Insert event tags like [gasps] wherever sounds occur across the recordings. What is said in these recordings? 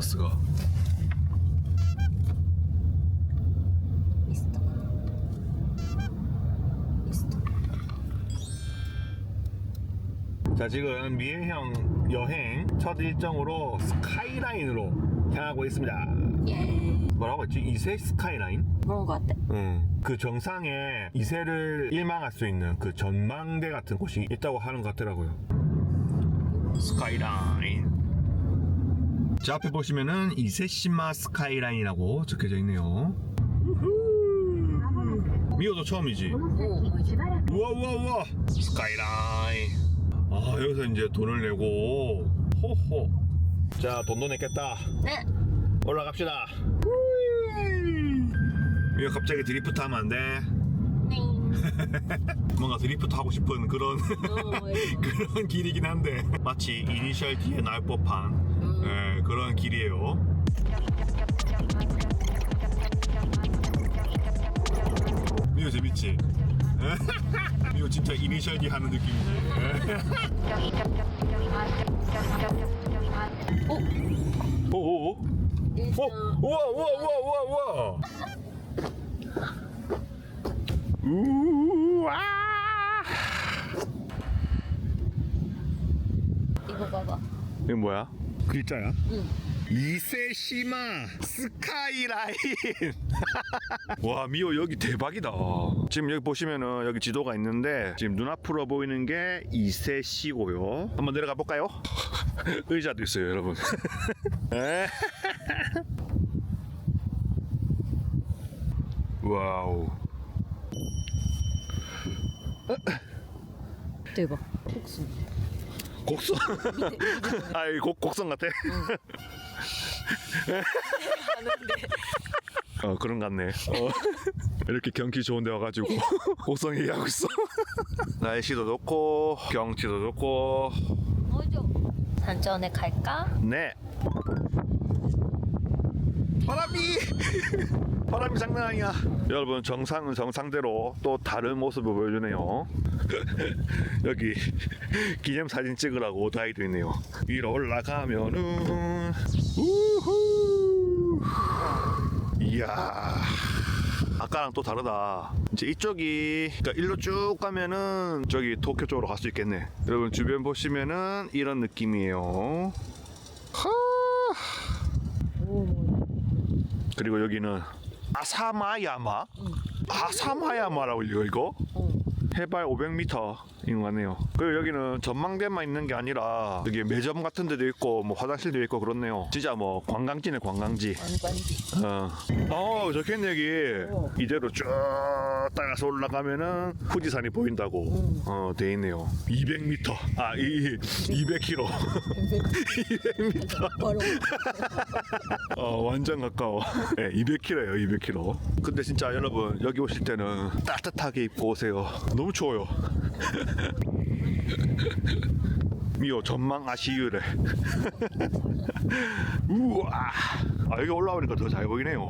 버스가. 미스터. 미스터. 자 지금 미해형 여행 첫 일정으로 스카이라인으로 향하고 있습니다. 예. 뭐라고 했지? 이세 스카이라인? 그런 거 같아. 응. 그 정상에 이세를 일망할 수 있는 그 전망대 같은 곳이 있다고 하는 것 같더라고요. 스카이라인. 자 앞에 보시면은 이세시마 스카이라인이라고 적혀져 있네요. 미호도 처음이지? 우와 우와 우와 스카이라인 아 여기서 이제 돈을 내고 호호 자 돈도 냈겠다 네. 올라갑시다 이거 갑자기 드리프트 하면 안돼 네. [laughs] 뭔가 드리프트 하고 싶은 그런 어, 이거. [laughs] 그런 길이긴 한데 마치 이니셜 D에 나올 법한 음. 예, 그런 길이에요 이거 재밌지? [laughs] 이거 진짜 이니셜 D 하는 느낌이지 오, 오오오 어? 일단 우와 우와 우와 우와 우와 우와 이거 봐봐. 이거 뭐야? 글자야? 응. 이세시마 스카이라인 [laughs] 와 미호 여기 대박이다 지금 여기 보시면은 여기 지도가 있는데 지금 눈앞으로 보이는 게 이세시고요 한번 내려가 볼까요? [laughs] 의자도 있어요 여러분 [laughs] 에? 와우 대박. 복숭. 곡선 아이 곡, 곡선 같아 하는데. 어 그런 것 같네 어. 이렇게 경치 좋은 데 와가지고 [laughs] 곡선 얘기하고 있어 날씨도 좋고 경치도 좋고 뭐죠? 산전에 갈까? 네 바람이 바람이 장난 아니야. 여러분 정상은 정상대로 또 다른 모습을 보여주네요. [laughs] 여기 기념사진 찍으라고 다이도 있네요. 위로 올라가면은 우후! 이야. 아까랑 또 다르다. 이제 이쪽이 그러니까 일로 쭉 가면은 저기 도쿄 쪽으로 갈 수 있겠네. 여러분 주변 보시면은 이런 느낌이에요. 하! 그리고 여기는 아사마야마? 아사마야마라고 읽어 이거? 응. 해발 500m 인것 같네요. 그리고 여기는 전망대만 있는 게 아니라 여기 매점 같은 데도 있고 뭐 화장실도 있고 그렇네요. 진짜 뭐 관광지네 관광지. 관광지. 어. 어, 적혀있네 여기. 이대로 쭉 따라서 올라가면은 후지산이 보인다고 어, 돼 있네요. 200m. 아, 이 200km. 200m. 바로. 어, 완전 가까워. 네, 200km예요, 200km. 근데 진짜 여러분 여기 오실 때는 따뜻하게 입고 오세요. 너무 추워요. 미호 전망 아시유래. [laughs] 우와. 아 여기 올라오니까 더 잘 보이네요.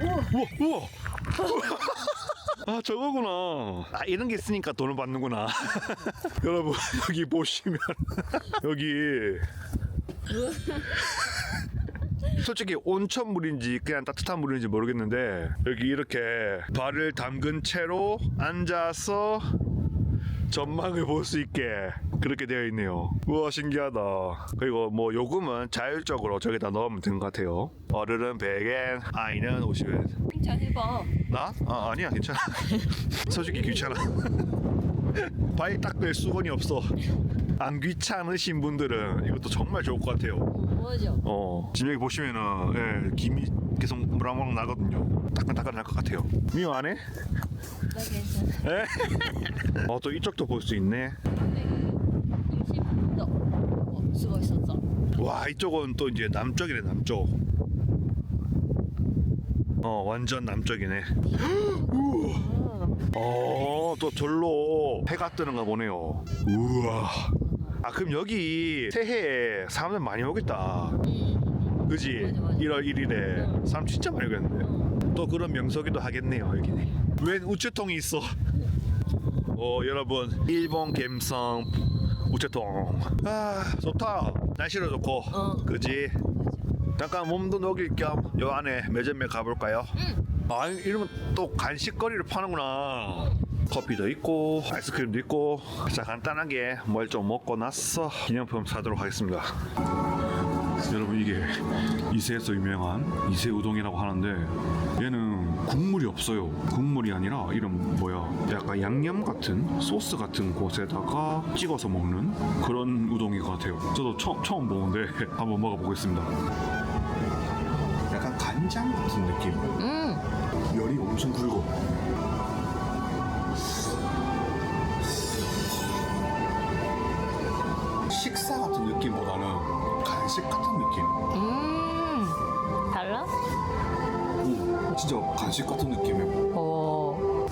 우와, 우와. [laughs] 아 저거구나. 아 이런 게 있으니까 돈을 받는구나. [laughs] 여러분 여기 보시면 여기 솔직히 온천 물인지 그냥 따뜻한 물인지 모르겠는데 여기 이렇게 발을 담근 채로 앉아서 전망을 볼 수 있게 그렇게 되어 있네요. 우와 신기하다. 그리고 뭐 요금은 자율적으로 저기다 넣으면 되는 것 같아요. 어른은 100엔, 아이는 50엔. 칭찬해봐. 나? 아 아니야 괜찮아. [laughs] 솔직히 귀찮아. [laughs] 발 닦을 수건이 없어. 안 귀찮으신 분들은 이것도 정말 좋을 것 같아요. 뭐죠? 어 지금 여기 보시면은 예, 김이 계속 무랑무랑 나거든요 따끈따끈 할 것 같아요 미워 안 해? 나 괜찮아. 에? 어또 이쪽도 볼 수 있네 110도. 어, 있었어. 와 이쪽은 또 이제 남쪽이네 남쪽 어 완전 남쪽이네 [gasps] 어또 절로 해가 뜨는가 보네요 우와 아 그럼 여기 새해에 사람들 많이 오겠다. 응. 그지? 맞아, 맞아. 1월 1일에. 사람 진짜 많이 오겠는데. 또 그런 명소기도 하겠네요 여기는 웬 우체통이 있어? 어 여러분. 일본 갬성 우체통. 아 좋다. 날씨도 좋고. 어. 그지? 잠깐 몸도 녹일 겸 요 안에 매점에 가볼까요? 아 이러면 또 간식거리를 파는구나. 커피도 있고 아이스크림도 있고. 자 간단하게 뭘 좀 먹고 나서 기념품 사도록 하겠습니다. 여러분 이게 이세에서 유명한 이세 우동이라고 하는데 얘는 국물이 없어요. 국물이 아니라 이런 뭐야? 약간 양념 같은 소스 같은 곳에다가 찍어서 먹는 그런 우동인 것 같아요. 저도 처, 처음 보는데 [laughs] 한번 먹어보겠습니다. 약간 간장 같은 느낌? 음. 엄청 굵어 식사 같은 느낌보다는 간식 같은 느낌 음. 달라? 오, 진짜 간식 같은 느낌이에요. 오.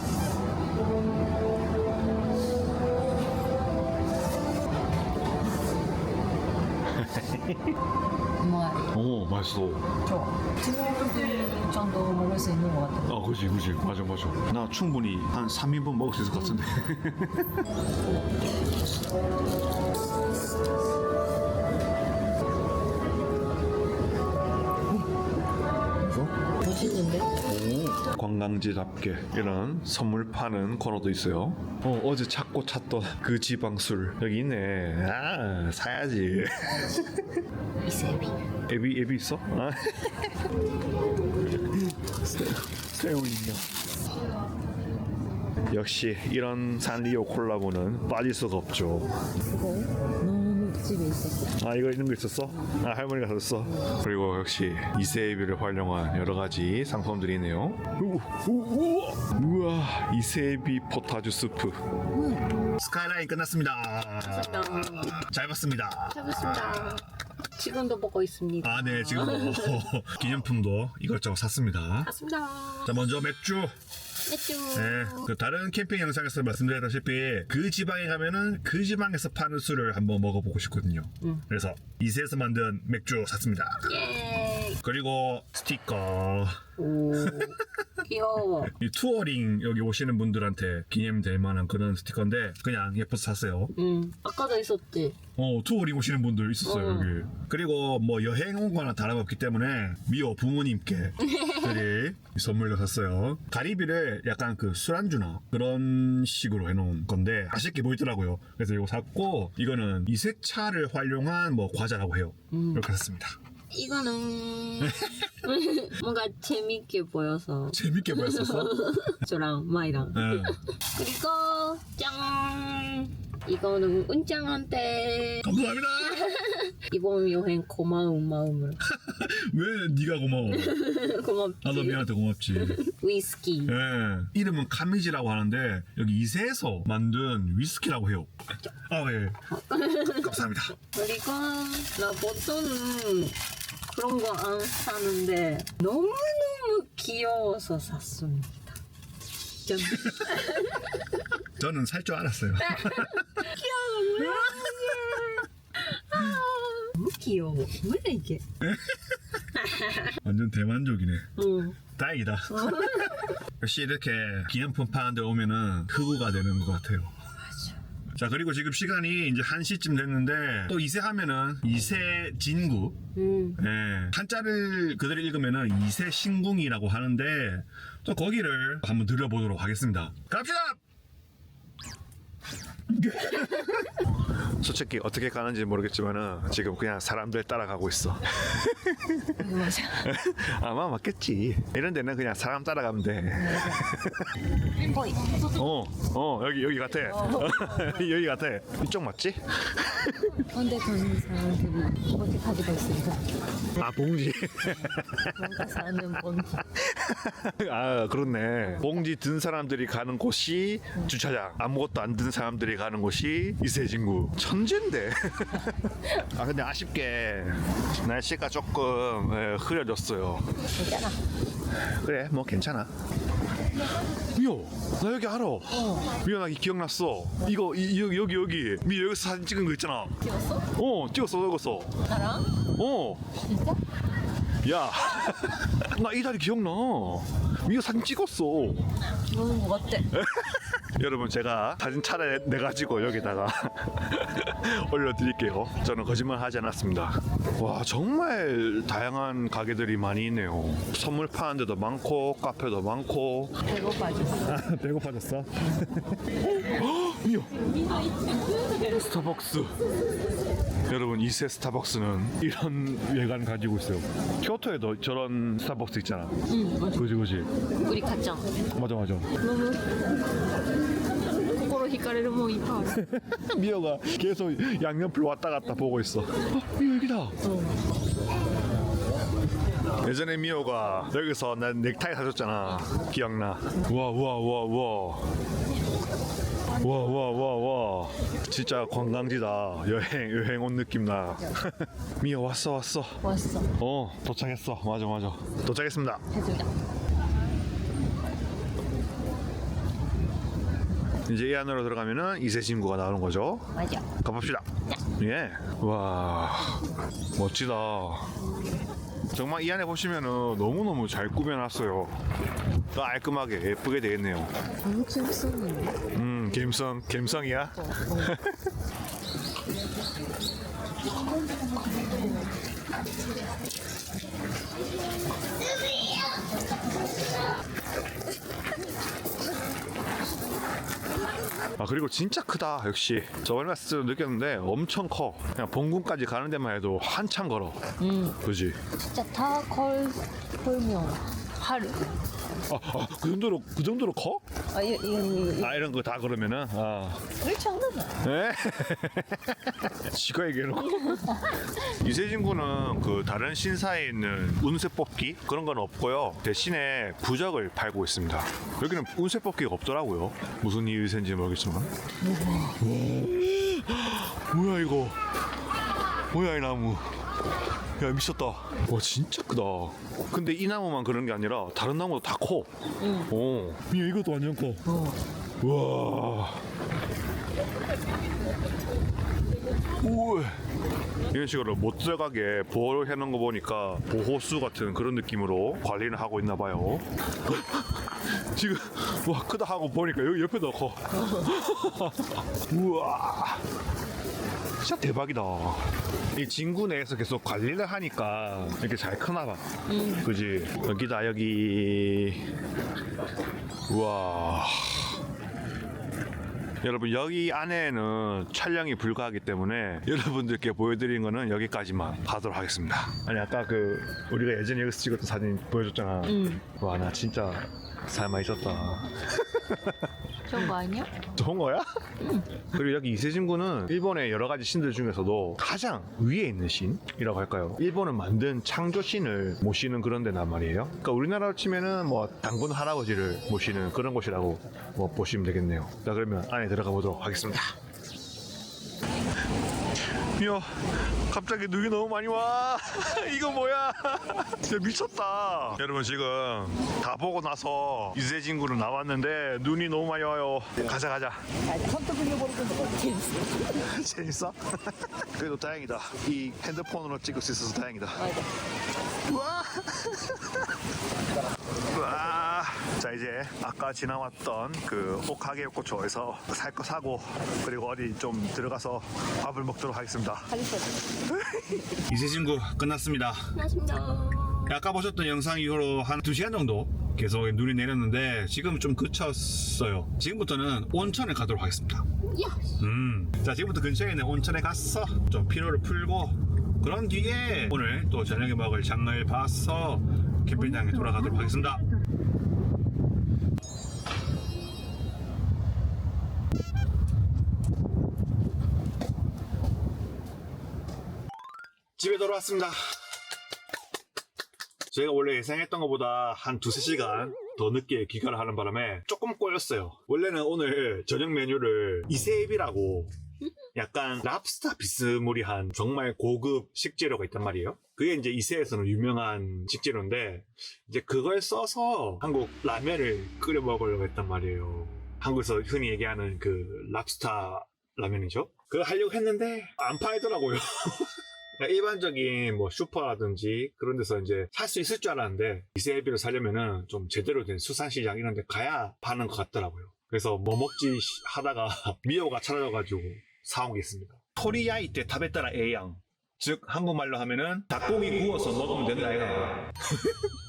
[laughs] 오, 맛있어. 좋아. 지금 정도 먹을 수 있는 것 같아. 아, 그지, 그지. 맞아, 맞아. 나 충분히 한 3인분 먹을 수 있을 것 같은데. [laughs] 멋있는데? 관광지답게 이런 선물 파는 코너도 있어요. 어, 어제 찾고 찾던 그 지방술 여기 있네. 아, 사야지. [laughs] 이세비. 애비, 애비 있어? 아. [laughs] 새우 있냐? 역시 이런 산리오 콜라보는 빠질 수가 없죠. 그거 집에 있었어. 아 이거 있는 거 있었어? 아 할머니가 샀어. 그리고 역시 이세비를 활용한 여러 가지 상품들이 있네요. 우, 우, 우와, 우와 이세비 포타주 스프. 스카이라인 끝났습니다. 잘 봤습니다. 잘했습니다. 지금도 먹고 있습니다. 아 네 지금 뭐 기념품도 이것저것 샀습니다. 맞습니다. 자 먼저 맥주. 네, 그 다른 캠핑 영상에서 말씀드렸다시피 그 지방에 가면은 그 지방에서 파는 술을 한번 먹어보고 싶거든요. 그래서 이세에서 만든 맥주 샀습니다. 예. 그리고 스티커. 오. [laughs] 귀여워. 이 투어링 여기 오시는 분들한테 기념될 만한 그런 스티커인데 그냥 예뻐서 샀어요. 음. 아까도 있었지. 어 투어링 오시는 분들 있었어요 어. 여기. 그리고 뭐 여행 온 거나 다름없기 때문에 미호 부모님께 드릴 [laughs] 선물로 샀어요. 가리비를 약간 그 술안주나 그런 식으로 해놓은 건데 맛있게 보이더라고요. 그래서 이거 샀고 이거는 이세차를 활용한 뭐 과자라고 해요. 이렇게 샀습니다. 이거는 [laughs] 뭔가 재밌게 보여서 재밌게 보였었어? [laughs] 저랑 마이랑 네. 그리고 짠 이거는 은짱한테 감사합니다. [laughs] 이번 여행 고마운 마음으로 왜 네가 고마워? 고맙지 나도 미안한테 고맙지. 위스키 예. 이름은 카미지라고 하는데 여기 이세에서 만든 위스키라고 해요. 아 예. 감사합니다. 그리고 나 보통은 그런 거 안 사는데 너무너무 귀여워서 샀습니다 짠 [laughs] 저는 살 줄 알았어요. [laughs] 귀여워 아, 너무 귀여워 뭐야 이게 [laughs] 완전 대만족이네. 응. 다행이다. 역시 이렇게 기념품 파는 데 오면은 흑우가 되는 것 같아요. 자 그리고 지금 시간이 이제 1시쯤 됐는데 또 이세 하면은 이세 진구 음. 예, 한자를 그대로 읽으면은 이세 신궁이라고 하는데 또 거기를 한번 들려보도록 하겠습니다. 갑시다. [laughs] 솔직히 어떻게 가는지 모르겠지만은 지금 그냥 사람들 따라가고 있어. 맞아 [laughs] 아마 맞겠지. 이런 데는 그냥 사람 따라가면 돼. 보이 [laughs] 어, 어 여기 여기 같아. [laughs] 여기 같아. 이쪽 맞지? 가는 사람들이 이렇게 가지고 있습니다 아 봉지. 뭔가 사는 뭔지 아 그렇네. 봉지 든 사람들이 가는 곳이 주차장. 아무것도 안 든 사람들이 가는 곳이 이세진구. 천재인데. [laughs] 아 근데 아쉽게 날씨가 조금 예, 흐려졌어요. 괜찮아 그래 뭐 괜찮아. 미호 나 여기 알아. 미호 나 기억났어. 이거 이, 여기 여기 여기 미 여기서 사진 찍은 거 있잖아. 찍었어? 어 찍었어 찍었어. 나랑? 어. 진짜? 야, [laughs] 나이 자리 기억나. 미호 사진 찍었어. 그러는 거 같대 여러분 제가 사진 차례내 가지고 여기다가 [laughs] 올려드릴게요. 저는 거짓말 하지 않았습니다. 와 정말 다양한 가게들이 많이 있네요. 선물 파는 데도 많고 카페도 많고. 배고파졌어. [laughs] 배고파졌어? [laughs] 미요. 스타벅스. 여러분 이세 스타벅스는 이런 외관 가지고 있어요. 교토에도 저런 스타벅스 있잖아. 응, 그지 그지. 우리 갔죠. 맞아 맞아. 너무 히카레를 뭐 이파. [laughs] 미어가 계속 양옆을 왔다 갔다 보고 있어. 어, 미어 여기다. 어. 예전에 미호가 여기서 나 넥타이 사줬잖아. 기억나. 우와 우와 우와 우와. 와, 와, 와, 와. 진짜 관광지다. 여행, 여행 온 느낌 나. [laughs] 미호 왔어, 왔어. 왔어. 어, 도착했어. 맞아, 맞아. 도착했습니다. 해주자. 이제 이 안으로 들어가면은 이세 친구가 나오는 거죠. 맞아. 가봅시다. 예. 와, 멋지다. 정말 이 안에 보시면은 너무너무 잘 꾸며놨어요. 깔끔하게 예쁘게 되겠네요. 너무 재밌었는데. 음, 갬성, 갬성이야? 아 그리고 진짜 크다 역시 저번에 봤을 때 느꼈는데 엄청 커 그냥 본군까지 가는 데만 해도 한참 걸어 응. 그지 진짜 다 걸, 걸면 하루. 아, 아, 그 정도로 그 정도로 커? 아, 이, 이, 이, 아 이런 거 다 그러면은? 아. 그렇지 않나? 네? [laughs] 지가 얘기해놓고. [laughs] 이세진 군은 그 다른 신사에 있는 운세 뽑기 그런 건 없고요. 대신에 부적을 팔고 있습니다. 여기는 운세 뽑기가 없더라고요. 무슨 이유인지 모르겠지만. 우와. [gasps] 뭐야 이거? 뭐야 이 나무 야 미쳤다 와 진짜 크다 근데 이 나무만 그런 게 아니라 다른 나무도 다커 응. 오, 야, 이것도 완전 커 어. 우와. 우와. 이런 식으로 못 들어가게 보호를 해놓은 거 보니까 보호수 같은 그런 느낌으로 관리를 하고 있나 봐요. [laughs] 지금 와 크다 하고 보니까 여기 옆에도 커. 우와. 진짜 대박이다. 이 진구 내에서 계속 관리를 하니까 이렇게 잘 크나 봐. 그지? 여기다 여기. 우와. 여러분 여기 안에는 촬영이 불가하기 때문에 여러분들께 보여드린 거는 여기까지만 하도록 하겠습니다. 아니 아까 그 우리가 예전에 여기서 찍었던 사진 보여줬잖아. 응. 와나 진짜 살만 있었다. 좋은 거 아니야? 좋은 거야? 그리고 여기 이세진 군은 일본의 여러 가지 신들 중에서도 가장 위에 있는 신이라고 할까요? 일본을 만든 창조 신을 모시는 그런 데란 말이에요. 그러니까 우리나라로 치면은 뭐 당군 할아버지를 모시는 그런 곳이라고 뭐 보시면 되겠네요. 자 그러면 안에 들어가 보도록 하겠습니다. 야, 갑자기 눈이 너무 많이 와. [laughs] 이거 뭐야? [laughs] 진짜 미쳤다. 여러분 지금 다 보고 나서 이세진구로 나왔는데 눈이 너무 많이 와요. 가자 가자. 빌려보는 [laughs] 거 재밌어. 재밌어? 그래도 다행이다. 이 핸드폰으로 찍을 수 있어서 다행이다. 와. 와. 자 이제 아까 지나왔던 그 옥하게 요코초에서 살 거 사고 그리고 어디 좀 들어가서 밥을 먹도록 하겠습니다. 하겠어. 이세진구 끝났습니다. 고맙습니다. 아까 보셨던 영상 이후로 한 2시간 정도 계속 눈이 내렸는데 지금 좀 그쳤어요. 지금부터는 온천에 가도록 하겠습니다. 음. 자, 지금부터 근처에 있는 온천에 가서 좀 피로를 풀고 그런 뒤에 오늘 또 저녁에 먹을 장을 봐서 캠핑장에 돌아가도록 하겠습니다. 집에 돌아왔습니다. 제가 원래 예상했던 것보다 한 두세 시간 더 늦게 귀가를 하는 바람에 조금 꼬였어요. 원래는 오늘 저녁 메뉴를 이세입이라고 약간 랍스타 비스무리한 정말 고급 식재료가 있단 말이에요. 그게 이제 이세에서는 유명한 식재료인데 이제 그걸 써서 한국 라면을 끓여 먹으려고 했단 말이에요. 한국에서 흔히 얘기하는 그 랍스타 라면이죠. 그걸 하려고 했는데 안 팔더라고요. [laughs] 그러니까 일반적인 뭐 슈퍼라든지 그런 데서 이제 살 수 있을 줄 알았는데 이세비를 사려면은 좀 제대로 된 수산시장 이런 데 가야 파는 것 같더라고요. 그래서 뭐 먹지 하다가 [laughs] 미호가 찾아져가지고 사온 게 있습니다. 토리야이 때 타베따라 에양. 즉 한국말로 하면은 닭고기 구워서 먹으면 된다 이가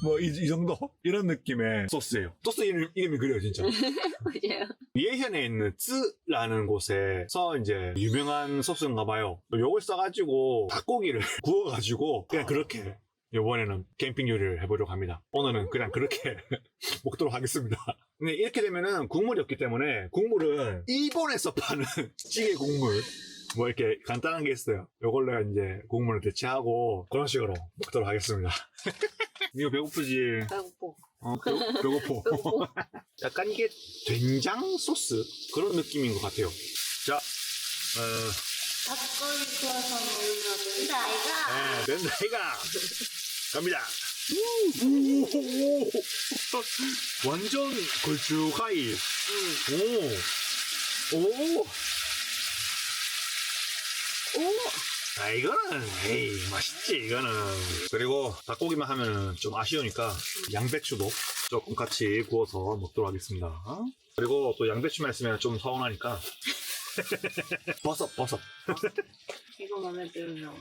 뭐이 정도 이런 느낌의 소스예요. 소스 이름, 이름이 그래요 진짜. [laughs] 맞아요. 예현에 있는 쯔라는 곳에서 이제 유명한 소스인가 봐요. 요걸 써가지고 닭고기를 [laughs] 구워가지고 그냥 그렇게 이번에는 캠핑 요리를 해보려고 합니다. 오늘은 그냥 그렇게 [laughs] 먹도록 하겠습니다. 근데 이렇게 되면은 국물이 없기 때문에 국물은 일본에서 파는 찌개 국물 뭐 이렇게 간단한 게 있어요. 요걸로 이제 국물을 대체하고 그런 식으로 먹도록 하겠습니다. 이거 배고프지? 배고파. 어, 배고, 배고파. [laughs] 배고파. [laughs] 약간 이게 된장 소스 그런 느낌인 것 같아요. 자, 어, 닭고기 구워서 먹으면 된다, 아이가. 네, 된다 이가 갑니다. 오, 완전 걸쭉하이. 오, 오, 오! 아 이거는 에이 맛있지 이거는. 그리고 닭고기만 하면은 좀 아쉬우니까 양배추도 조금 같이 구워서 먹도록 하겠습니다. 그리고 또 양배추만 있으면 좀 서운하니까 [laughs] 버섯 버섯. [laughs] 이거 마음에 들면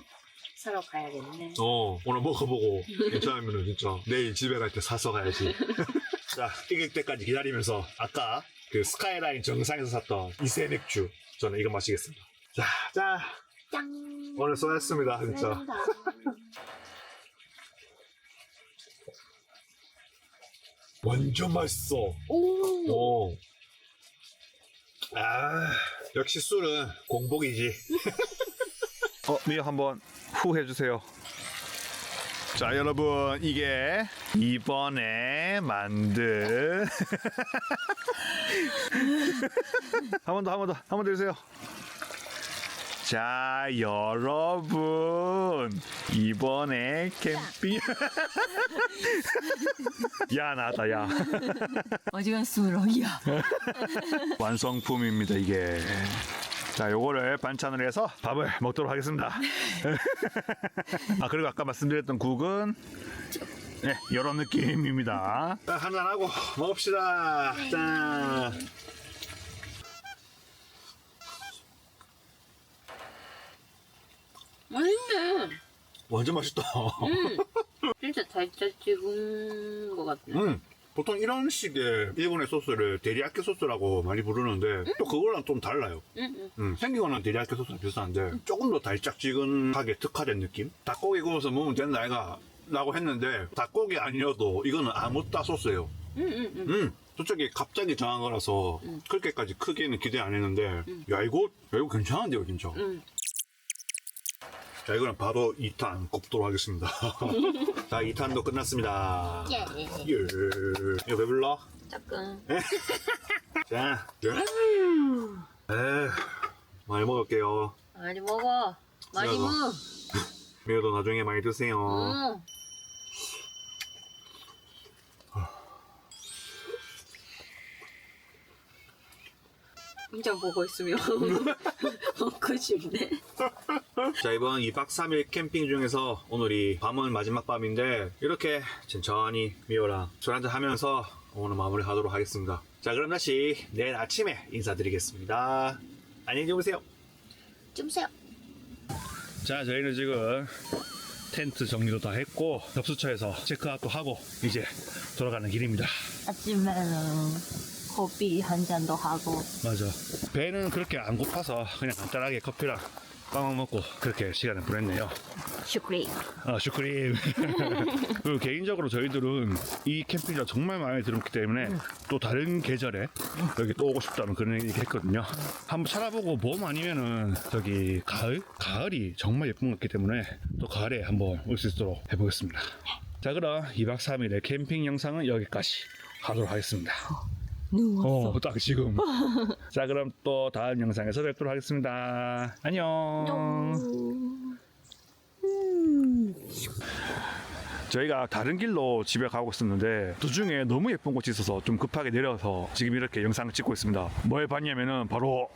사러 가야겠네. 어, 오늘 먹어보고 괜찮으면 진짜 내일 집에 갈 때 사서 가야지. [laughs] 자, 익을 때까지 기다리면서 아까 그 스카이라인 정상에서 샀던 이세 맥주 저는 이거 마시겠습니다. 자, 자, 짱! 오늘 수고했습니다, 진짜. 된다. [laughs] 완전 맛있어. 오! 오. 아, 역시 술은 공복이지. [laughs] 어, 미어 한번 후 해주세요. 자, 여러분, 이게 이번에 만든. [laughs] 한 번 더, 한 번 더, 한 번 더 해주세요. 자, 여러분, 이번에 캠핑. [laughs] 야, 나다, 야. 어지간스러이야. [laughs] 완성품입니다 이게 자 요거를 반찬을 해서 밥을 먹도록 하겠습니다 [laughs] 아 그리고 아까 말씀드렸던 국은 네 이런 느낌입니다 한잔하고 먹읍시다 짠 맛있네. 완전 맛있다 음. [laughs] 진짜 달짝 찍은 것 같네. 음 보통 이런 식의 일본의 소스를 데리야끼 소스라고 많이 부르는데 또 그거랑 좀 달라요 응, 응. 음, 생긴 거는 데리야끼 소스랑 비슷한데 조금 더 달짝지근하게 특화된 느낌? 닭고기 구워서 먹으면 된다 아이가 라고 했는데 닭고기 아니어도 이거는 아무따 소스예요 응, 응, 응. 음, 솔직히 갑자기 정한 거라서 음. 그렇게까지 크게는 기대 안 했는데 야 이거 야 이거 괜찮은데요 진짜 응. 자 이거는 바로 2탄 굽도록 하겠습니다 [laughs] 자 2탄도 끝났습니다 예. 예. 이거 왜 불러? 조금. [laughs] 자 예. 에 많이 먹을게요 많이 먹어. 많이. 먹어. [laughs] 미호도 나중에 많이 드세요 응. 혼자 보고 있으면 [laughs] 먹고 싶네. 자 이번 2박 3일 캠핑 중에서 오늘이 밤은 마지막 밤인데 이렇게 천천히 미호랑 술 한잔 하면서 오늘 마무리 하도록 하겠습니다. 자 그럼 다시 내일 아침에 인사드리겠습니다. 안녕히 주무세요. 좀 세요. 자 저희는 지금 텐트 정리도 다 했고 접수처에서 체크아웃도 하고 이제 돌아가는 길입니다. 아침에는 커피 한 잔도 하고 맞아 배는 그렇게 안 고파서 그냥 간단하게 커피랑 빵 먹고 그렇게 시간을 보냈네요 슈크림. 아, 슈크림. [laughs] 그리고 개인적으로 저희들은 이 캠핑장 정말 마음에 들었기 때문에 또 다른 계절에 여기 또 오고 싶다는 그런 얘기 했거든요. 한번 찾아보고 봄 아니면은 저기 가을? 가을이 정말 예쁜 것 같기 때문에 또 가을에 한번 올 수 있도록 해보겠습니다. 자, 그럼 2박 3일의 캠핑 영상은 여기까지 하도록 하겠습니다. 누웠어. 어, 딱 지금. [laughs] 자, 그럼 또 다음 영상에서 뵙도록 하겠습니다. 안녕. 저희가 다른 길로 집에 가고 있었는데 도중에 너무 예쁜 곳이 있어서 좀 급하게 내려서 지금 이렇게 영상을 찍고 있습니다. 뭘 봤냐면은 바로